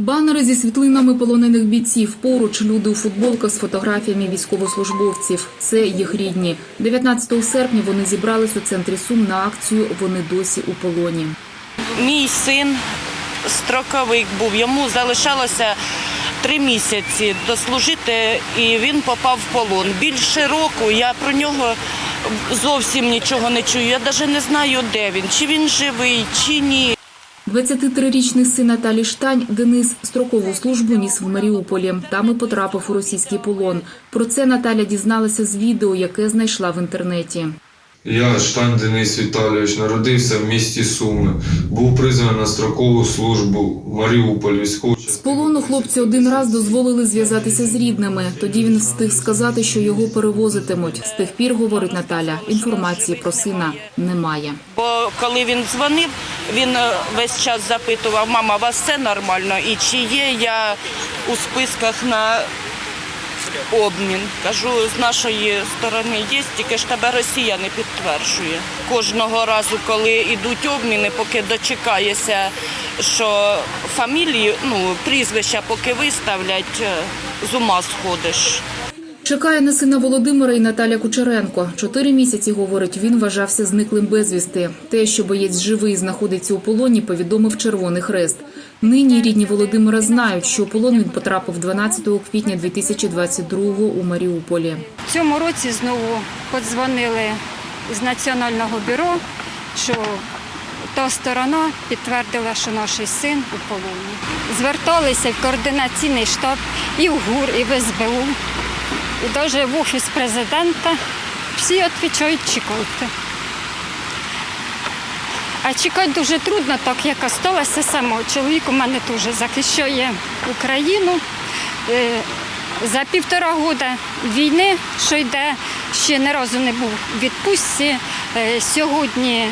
Банери зі світлинами полонених бійців. Поруч люди у футболках з фотографіями військовослужбовців. Це їх рідні. 19 серпня вони зібрались у центрі Сум на акцію Вони досі у полоні. Мій син строковик був, йому залишалося три місяці дослужити, і він попав в полон. Більше року я про нього зовсім нічого не чую. Я навіть не знаю, де він, чи він живий, чи ні. 23-річний син Наталі Штань Денис строкову службу ніс в Маріуполі. Там і потрапив у російський полон. Про це Наталя дізналася з відео, яке знайшла в інтернеті. Я, Штань Денис Віталійович, народився в місті Суми. Був призваний на строкову службу в Маріуполь, військову З полону хлопці один раз дозволили зв'язатися з рідними. Тоді він встиг сказати, що його перевозитимуть. З тих пір, говорить Наталя, інформації про сина немає. Бо коли він дзвонив, він е, весь час запитував, мама, у вас все нормально? І чи є я у списках на обмін? Кажу, з нашої сторони є, тільки ж тебе Росія не підтверджує. Кожного разу, коли йдуть обміни, поки дочекаєшся, що фамілії, ну, прізвища поки виставлять, е, з ума сходиш. Чекає на сина Володимира і Наталя Кучеренко. Чотири місяці, говорить, він вважався зниклим безвісти. Те, що боєць живий знаходиться у полоні, повідомив Червоний Хрест. Нині рідні Володимира знають, що у полон він потрапив 12 квітня 2022 у Маріуполі. В цьому році знову подзвонили з Національного бюро, що та сторона підтвердила, що наш син у полоні. Зверталися в координаційний штаб і в ГУР, і в СБУ, і навіть в офіс президента. Всі відповідають, чекайте. А чекати дуже трудно, так як осталося само. Чоловік у мене теж захищає Україну. Е, За півтора года війни, що йде, ще ні разу не був у відпустці. Е, Сьогодні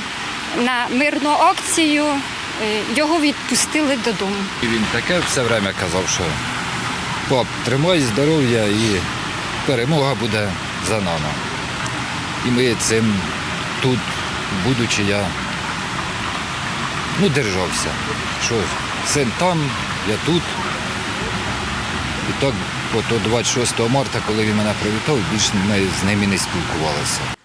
на мирну акцію е, його відпустили додому. І він таке все время казав, що пап, тримай здоров'я і перемога буде за нами. І ми цим тут, будучи, я ну, держався. Що син там, я тут. І так, от 26 марта, коли він мене привітав, більше ми з ними не спілкувалися.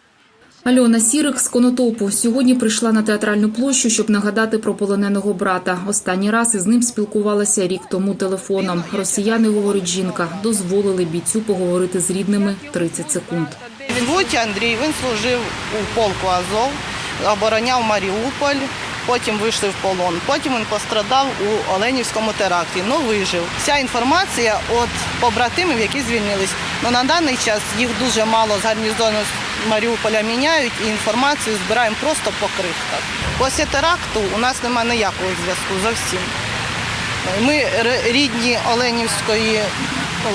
Альона Сірик з Конотопу сьогодні прийшла на театральну площу, щоб нагадати про полоненого брата. Останній раз із ним спілкувалася рік тому телефоном. Росіяни, говорить жінка, дозволили бійцю поговорити з рідними 30 секунд. Звуть Андрій, він служив у полку Азов, обороняв Маріуполь, потім вийшли в полон. Потім він пострадав у Оленівському теракті, але вижив. Вся інформація від побратимів, які звільнились. Ну, на даний час їх дуже мало з гарнізону Маріуполя міняють і інформацію збираємо просто по крихтах. Після теракту у нас немає ніякого зв'язку зовсім. Ми рідні Оленівської ну,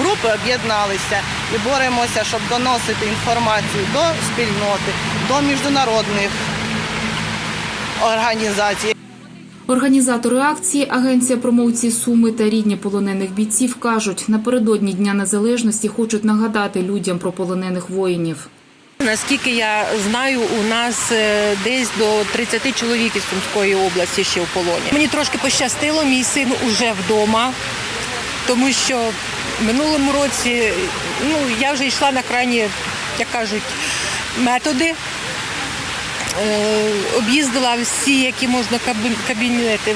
групи об'єдналися і боремося, щоб доносити інформацію до спільноти, до міжнародних організацій. Організатори акції, агенція промоції Суми та рідні полонених бійців кажуть, напередодні Дня Незалежності хочуть нагадати людям про полонених воїнів. Наскільки я знаю, у нас е, десь до 30 чоловік із Сумської області ще в полоні. Мені трошки пощастило, мій син уже вдома, тому що минулому році ну, я вже йшла на крайні, як кажуть, методи. Об'їздила всі, які можна кабінети,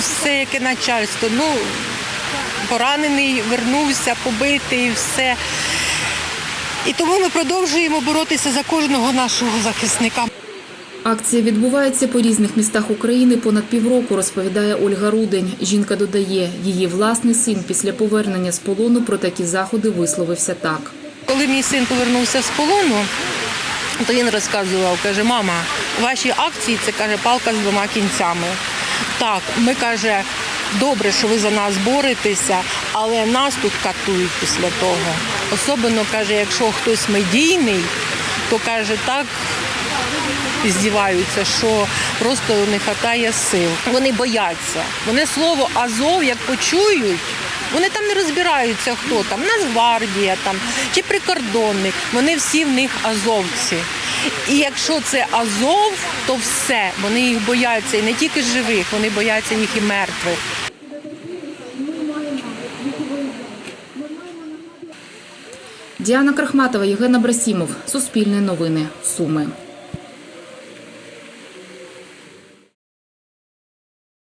все, яке начальство. Ну, поранений, вернувся, побитий, все. І тому ми продовжуємо боротися за кожного нашого захисника. Акція відбувається по різних містах України понад півроку, розповідає Ольга Рудень. Жінка додає, її власний син після повернення з полону про такі заходи висловився так. Коли мій син повернувся з полону, то він розказував, каже, мама, ваші акції це каже палка з двома кінцями. Так, ми каже, добре, що ви за нас боретеся, але нас тут катують після того. Особливо каже, якщо хтось медійний, то каже, так здіваються, що просто не вистачає сил. Вони бояться. Вони слово Азов, як почують, вони там не розбираються, хто там, Нацгвардія там чи прикордонник. Вони всі в них азовці. І якщо це Азов, то все. Вони їх бояться і не тільки живих, вони бояться їх і мертвих. Діана Крахматова, Євгена Брасімов, Суспільне новини. Суми.